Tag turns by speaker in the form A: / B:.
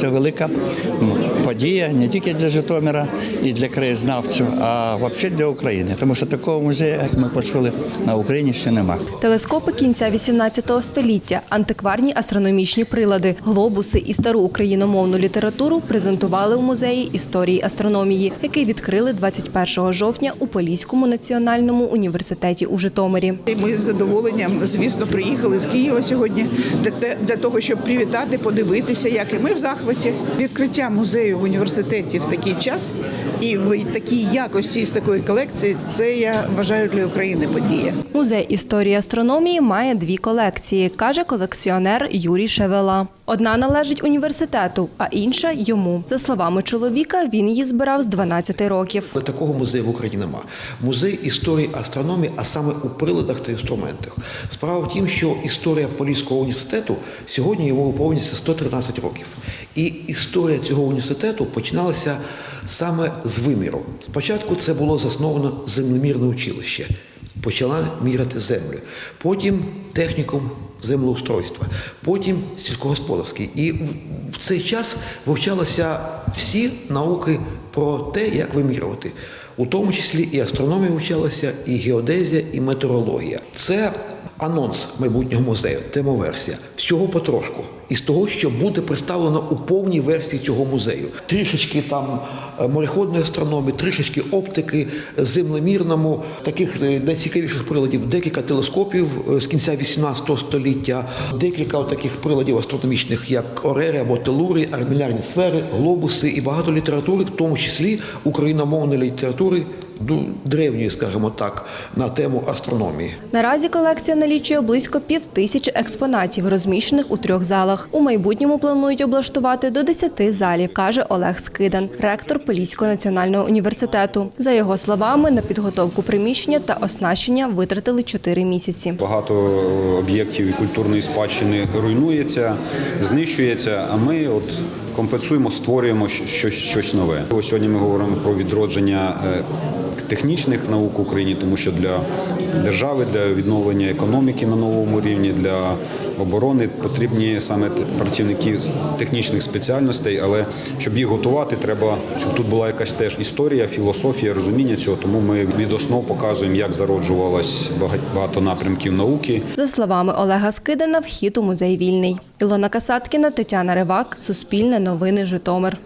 A: Це велика подія не тільки для Житомира і для краєзнавців, а взагалі для України. Тому що такого музею, як ми почули, на Україні ще нема.
B: Телескопи кінця 18 століття, антикварні астрономічні прилади, глобуси і стару україномовну літературу презентували у музеї історії астрономії, який відкрили 21 жовтня у Поліському національному університеті у Житомирі.
C: Ми з задоволенням, звісно, приїхали з Києва сьогодні для, того, щоб привітати, подивитися, як і ми в захваті. Відкриття музею в університеті в такий час і в такій якості з такої колекції це я вважаю для України подія.
B: Музей історії астрономії має дві колекції, каже колекціонер Юрій Шевела. Одна належить університету, а інша йому. За словами чоловіка, він її збирав з 12 років.
D: Такого музею в Україні нема. Музей історії астрономії, а саме у приладах та інструментах. Справа в тім, що історія Поліського університету сьогодні йому виповнюється 113 років. І історія цього університету починалася саме з виміру. Спочатку це було засновано землемірне училище. Почала міряти землю. Потім технікум землеустройства, потім сільськогосподарський. І в- цей час вивчалися всі науки про те, як вимірювати. У тому числі і астрономія вивчалася, і геодезія, і метеорологія. Це анонс майбутнього музею, демоверсія. Всього потрошку. Із того, що буде представлено у повній версії цього музею. Трішечки там е, мореходної астрономії, трішечки оптики, землемірному, таких е, найцікавіших приладів, декілька телескопів е, з кінця 18 століття, декілька таких приладів астрономічних, як орери або телури, армілярні сфери, глобуси і багато літератури, в тому числі україномовної літератури, древньої, скажімо так, на тему астрономії.
B: Наразі колекція налічує близько пів тисячі експонатів, розміщених у трьох залах. У майбутньому планують облаштувати до 10 залів, каже Олег Скидан, ректор Поліського національного університету. За його словами, на підготовку приміщення та оснащення витратили 4 місяці.
E: Багато об'єктів і культурної спадщини руйнується, знищується. А ми от компенсуємо, створюємо щось, щось нове. Ось сьогодні ми говоримо про відродження е, технічних наук в Україні, тому що для держави, для відновлення економіки на новому рівні, для оборони потрібні саме працівники технічних спеціальностей. Але щоб їх готувати, треба щоб тут була якась теж історія, філософія, розуміння цього. Тому ми від основ показуємо, як зароджувалось багато напрямків науки.
B: За словами Олега Скидана, вхід у музей вільний. Ілона Касаткіна, Тетяна Ривак, Суспільне новини, Житомир.